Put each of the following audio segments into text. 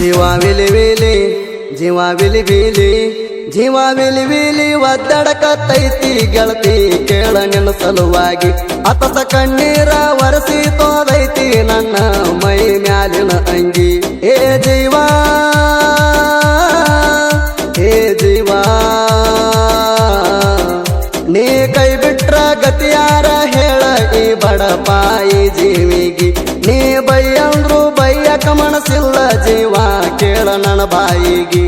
ಜೀವ ವಿಲಿ ಜೀವಾ ವಿಲಿ ವಿಲಿ, ಜೀವ ವಿಲಿ ವಿಲಿ ಒದ್ದಡಕತ್ತೈತಿ ಗೆಳತಿ ಕೇಳ ನಿನ್ನ ಸಲುವಾಗಿ. ಅತಸ ಕಣ್ಣೀರ ಒರೆಸಿ ತೋದೈತಿ ನನ್ನ ಮೈ ಮ್ಯಾಲಿನ ಅಂಗಿ. ಏ ಜೀವ ಬಡಪಾಯಿ ಜೀವಿಗಿ. ನೀ ಬೈಯಂದ್ರು ಬೈಯಕ ಮನಸ್ಸಿಲ್ಲ ಜೀವ, ಕೇಳ ನನ್ನ ಬಾಯಿಗಿ.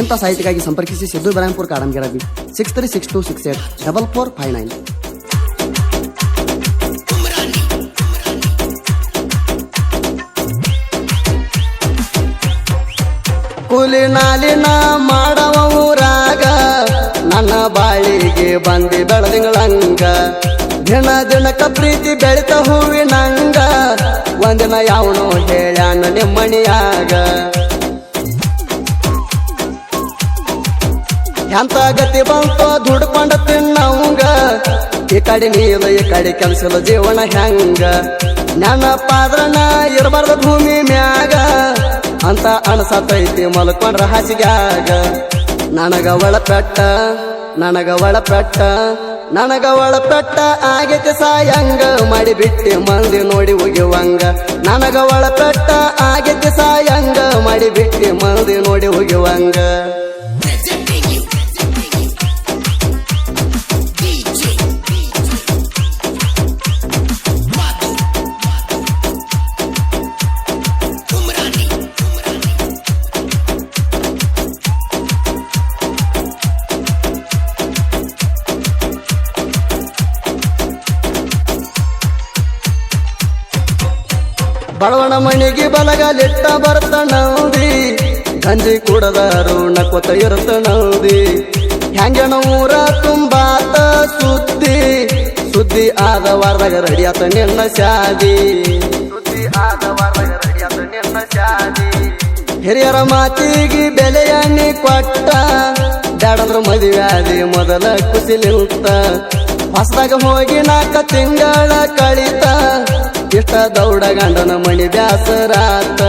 ಇಂಥ ಸಾಹಿತ್ಯಕ್ಕಾಗಿ ಸಂಪರ್ಕಿಸಿ Siddu ಬರಾಯಂಪುರ್ ಕಾಡಂಗಿರಬಿ six three six two six eight double four five nine ಕೂಲಿ ನಾಲಿನ ಮಾಡವ ಊರಾಗ ನನ್ನ ಬಾಳಿಗೆ ಬಂದಿ ಬೆಳದಿಂಗಳಂಗ ದಿನ ದಿನಕ ಪ್ರೀತಿ ಬೆಳಿತ ಹೂವಿನಂಗ. ಒಂದಿನ ಯಾವನು ಹೇಳ್ಯಾನ ನಿಮ್ಮಣಿಯಾಗ. ಎಂತ ಗತಿ ಬಂತೋ ದುಡ್ಕೊಂಡ ತಿನ್ನವಂಗ. ಈ ಕಡೆ ನೀರು, ಈ ಕಡೆ ಕೆಲಸದ ಜೀವನ ಹೆಂಗ. ನೆನಪಾದ್ರನ ಇರಬಾರ್ದ ಭೂಮಿ ಮ್ಯಾಗ. ಅಂತ ಅಣಸತೈತಿ ಮಲ್ಕೊಂಡ್ರ ಹಾಸಿಗ್ಯಾಗ. ನನಗ ಒಳಪೆಟ್ಟ ನನಗ ಒಳಪೆಟ್ಟ ನನಗ ಒಳಪೆಟ್ಟ ಆಗೈತಿ ಸಾಯಂಗ. ಮಾಡಿ ಬಿಟ್ಟಿ ಮಂದಿ ನೋಡಿ ಹೋಗಿವಂಗ ನನಗ ಒಳಪೆಟ್ಟ ಆಗೈತಿ ಸಾಯಂಗ. ಮಾಡಿ ಬಿಟ್ಟಿ ಮಂದಿ ನೋಡಿ ಹೋಗಿವಂಗ ಬಡವಣ ಮಣಿಗೆ ಬಲಗಲಿಟ್ಟ ಬರ್ತ ನೌದಿ ಗಂಜಿ ಕೂಡದ ಅರುಣ ಇರುತ್ತ ನೌದಿ ಹೆಂಗಣ ಊರ ತುಂಬಾತ ಸುದ್ದಿ. ಸುದ್ದಿ ಆದ ವಾರದಾಗ ರೆಡಿಯಾತ ನಿನ್ನ ಶಾದಿ. ಸುದ್ದಿ ಆದ ವಾರದಾಗ ರೆಡಿಯಾತ ನಿನ್ನ ಶಾದಿ. ಹಿರಿಯರ ಮಾತಿಗೆ ಬೆಲೆಯ ನೀ ಕೊಟ್ಟ. ಬ್ಯಾಡಂದ್ರ ಮದುವೆ ಆದಿ ಮೊದಲ ಕುಸಿಲಿ ಹೊಸದಾಗ ಹೋಗಿ ನಾಲ್ಕ ತಿಂಗಳ ಕಳಿತ. ಇಷ್ಟ ದೌಡ ಗಂಡನ ಮಣಿ ಬ್ಯಾಸರಾತ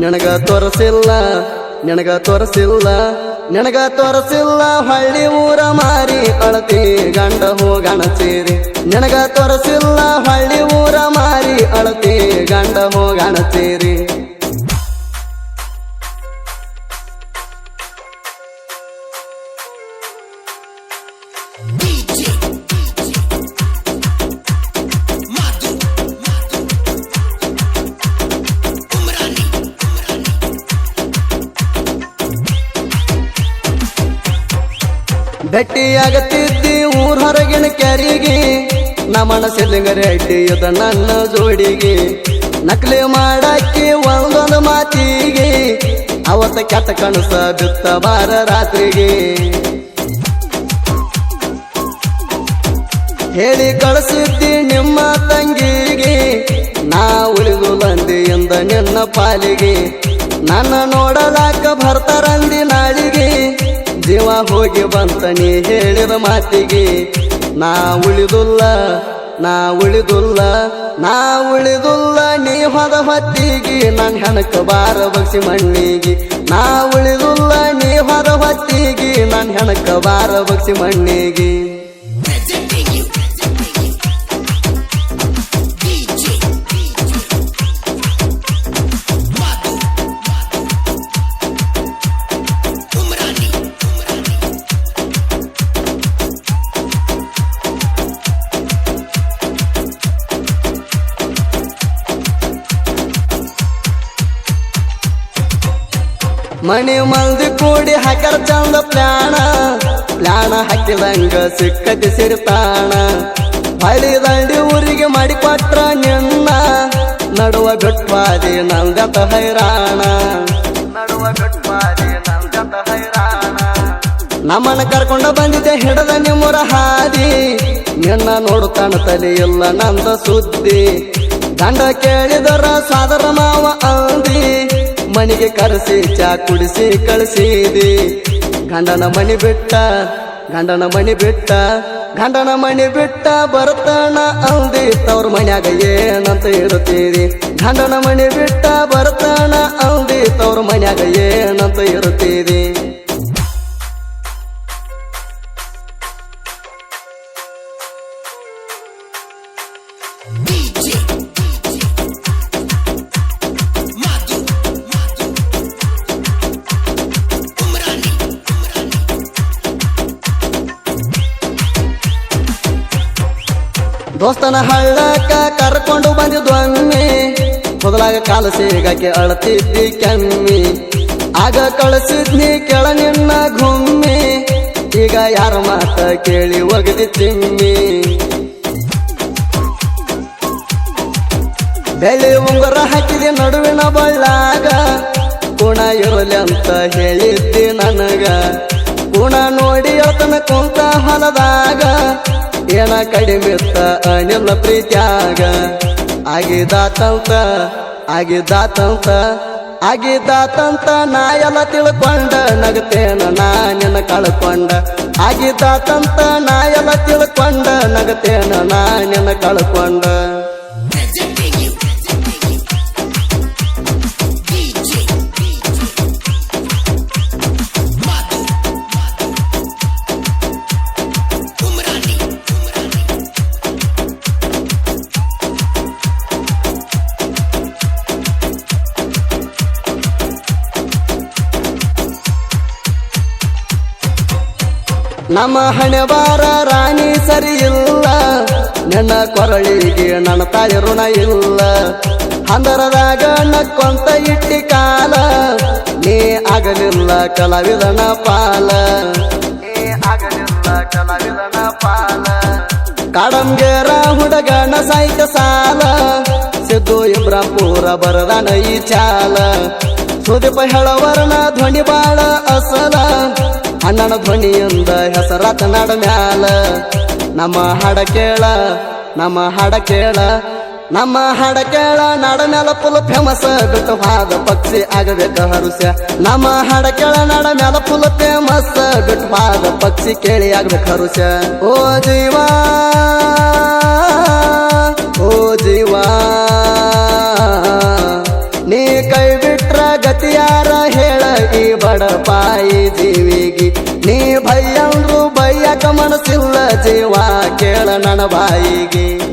ನಿನಗ ತೋರಿಸಿಲ್ಲ ನಿನಗ ತೋರಿಸಿಲ್ಲ ನಿನಗ ತೋರಿಸಿಲ್ಲ ಹಳ್ಳಿ ಊರ ಮಾರಿ ಅಳತಿ ಗಂಡ ಹೋಗಣ ಸೇರಿ ನಿನಗ ತೋರಿಸಿಲ್ಲ, ಹಳ್ಳಿ ಊರ ಮಾರಿ ಅಳತಿ ಗಂಡ ಹೋಗಣ ಸೇರಿ DJ. ಭೇಟಿಯಾಗತ್ತಿದ್ದಿ ಊರ್ ಹೊರಗಿನ ಕೆರಿಗೆ. ನಮನ ಸಿಲಿಂಗರಿ ಅಡ್ಡಿಯದ ನನ್ನ ಜೋಡಿಗೆ. ನಕಲಿ ಮಾಡಕ್ಕೆ ಒಂದೊಂದು ಮಾತಿಗೆ. ಅವತ್ತ ಕೆಟ್ಟ ಕನಸ ಬಿತ್ತ ಬಾರ ರಾತ್ರಿಗೆ. ಹೇಳಿ ಕಳಿಸಿದ್ದಿ ನಿಮ್ಮ ತಂಗಿಗೆ. ನಾ ಉಳಿದು ಬಂದಿಯಿಂದ ನಿನ್ನ ಪಾಲಿಗೆ. ನನ್ನ ನೋಡಲಾಕ ಬರ್ತಾರಂದಿ ಹೋಗಿ ಬಂತ ನೀ ಹೇಳಿದ ಮಾತಿಗೆ, ನಾ ಉಳಿದುಲ್ಲ ನಾ ಉಳಿದುಲ್ಲ ನಾ ಉಳಿದುಲ್ಲ ನೀ ಹೊದ ಹೊತ್ತಿಗೆ ನನ್ನ ಹೆಣಕ ಬಾರ ಬಗ್ಸಿ ಮಣ್ಣಿಗೆ. ನಾ ಉಳಿದುಲ್ಲ ನೀ ಹೊದ ಹೊತ್ತಿಗೆ ನನ್ನ ಹೆಣಕ ಬಾರ ಬಗ್ಸಿ ಮಣ್ಣಿಗೆ. ಮಣಿ ಮಂದಿ ಕೂಡಿ ಹಾಕರ್ ಚಂದ ಪ್ಲಾಣ ಪ್ಲಾಣ ಹಾಕಿದಂಗ ಸಿಕ್ಕತಿ ಸಿರ್ತಾಣ. ಹಳಿ ದಂಡಿ ಊರಿಗೆ ಮಾಡಿಕೊಟ್ರ ನಿನ್ನ. ನಡುವ ಗಟ್ಪಾದಿ ನಂದತ ಹೈರಾಣ. ನಡುವ ಗಟ್ಪಾದಿ ನಂದತ ಹೈರಾಣ. ನಮ್ಮನ್ನ ಕರ್ಕೊಂಡ ಬಂದಿದ್ದೆ ಹಿಡದ ನಿಮ್ಮರ ಹಾದಿ. ನಿನ್ನ ನೋಡುತ್ತಾನ ತಲೆ ಇಲ್ಲ ನಂದ ಸುದ್ದಿ. ಗಂಡ ಕೇಳಿದರ ಸಾದರ ಮಾವ ಅಂದಿ. ಮನಿಗೆ ಕರೆಸಿ, ಚಾ ಕುಡಿಸಿ ಕಳಿಸಿದಿ ಗಂಡನ ಮನೆ ಬಿಟ್ಟ, ಗಂಡನ ಮನೆ ಬಿಟ್ಟ, ಗಂಡನ ಮನೆ ಬಿಟ್ಟ ಬರ್ತಾನ ಅಲ್ದಿ ತವ್ರ ಮನ್ಯಾಗ ಏನಂತ ಇರುತ್ತೀರಿ? ಗಂಡನ ಮನೆ ಬಿಟ್ಟ ಬರ್ತಾನ ಅಲ್ದಿ ತವ್ರ ಮನ್ಯಾಗ ಏನಂತ ಇರುತ್ತೀರಿ? ದೋಸ್ತನ ಹಳ್ಳಕ್ಕ ಕರ್ಕೊಂಡು ಬಂದಿದ್ವನ್ನಿ ಮೊದಲಾಗ ಕಾಲ ಸಿಗಕ್ಕೆ ಅಳತಿದ್ದಿ ಕೆಮ್ಮಿ. ಆಗ ಕಳಿಸಿದ್ನಿ ಕೆಳ ನಿನ್ನ ಗುಮ್ಮಿ ಈಗ ಯಾರ ಮಾತ ಕೇಳಿ ಒಗದಿ ತಿಮ್ಮಿ. ಬೆಳೆ ಉಂಗುರ ಹಾಕಿದೆ ನಡುವಿನ ಬಳ್ಳಾಗ ಗುಣ ಇರಲಿ ಅಂತ ಹೇಳಿದ್ದಿ ನನಗ. ಗುಣ ನೋಡಿ ಆತನ ಕುಂತ ಹೊಲದಾಗ. ಏನ ಕಡಿಮೆತ್ತ ಅನಿಲ ಪ್ರೀತ್ಯಾಗ. ಆಗಿದಾತಂತ ಆಗಿದಾತಂತ ಆಗಿದಾತಂತ ನಾ ಎಲ್ಲ ತಿಳ್ಕೊಂಡ, ನಗತೇನ ನಾ ನಿನ್ನ ಕಳ್ಕೊಂಡ. ಆಗಿದಾತಂತ ನಾ ಎಲ್ಲ ತಿಳ್ಕೊಂಡ, ನಗತೇನ ನಾ ನಿನ್ನ ಕಳ್ಕೊಂಡ. ನಮ್ಮ ಹಣೆಬಾರ ರಾಣಿ ಸರಿ ಇಲ್ಲ ನನ್ನ ಕೊರಳಿಗೆ ನನ್ನ ತಾಯಿ ಋಣ ಇಲ್ಲ. ಹಂದರದಾಗ ನಕ್ಕೊಂತ ಇಟ್ಟಿ ಕಾಲ. ನೀ ಆಗಲಿಲ್ಲ ಕಲಾವಿದನ ಪಾಲ. ನೀ ಆಗಲಿಲ್ಲ ಕಲಾವಿದನ ಪಾಲ. ಕಾಡಂಗೇರ ಹುಡುಗನ ಸಾಹಿತ್ಯ ಸಾಲ. ಸಿದ್ದು ಇಬ್ರಾಪುರ ಬರದಾನ ಈ ಚಾಲ. ಸುದೀಪ ಹೇಳವರ್ಣ ಧ್ವನಿ ಬಾಳ ಅಸಲ. ಅಣ್ಣನ ಧ್ವನಿಯಿಂದ ಹೆಸರಾತ ನಾಡ ಮ್ಯಾಲ. ನಮ್ಮ ಹಾಡ ಕೇಳ, ನಮ್ಮ ಹಾಡ ಕೇಳ, ನಮ್ಮ ಹಾಡ ಕೇಳ, ನಾಡ ಮ್ಯಾಲ ಫುಲ್ ಫೇಮಸ್ ಬಿಟ್ಟು ಹಾದ ಪಕ್ಷಿ ಆಗಬೇಕ ಹರುಷ ನಮ್ಮ ಹಾಡ ಕೇಳ, ನಾಡ ಮ್ಯಾಲ ಫುಲ್ ಫೇಮಸ್ ಬಿಟ್ಟು ಹಾದ ಪಕ್ಷಿ ಕೇಳಿ ಆಗ್ಬೇಕು ಹರುಷ ಓ ಜೀವಾ ಈ ಬಡಪಾಯಿ ಜೀವಿಗಿ ನೀ ಭಯ್ಯಂದ್ರು ಬಯ್ಯಕ ಮನಸ್ಸಿಲ್ಲ ಜೀವ ಕೇಳ ನನ್ನ ಬಾಯಿಗೆ.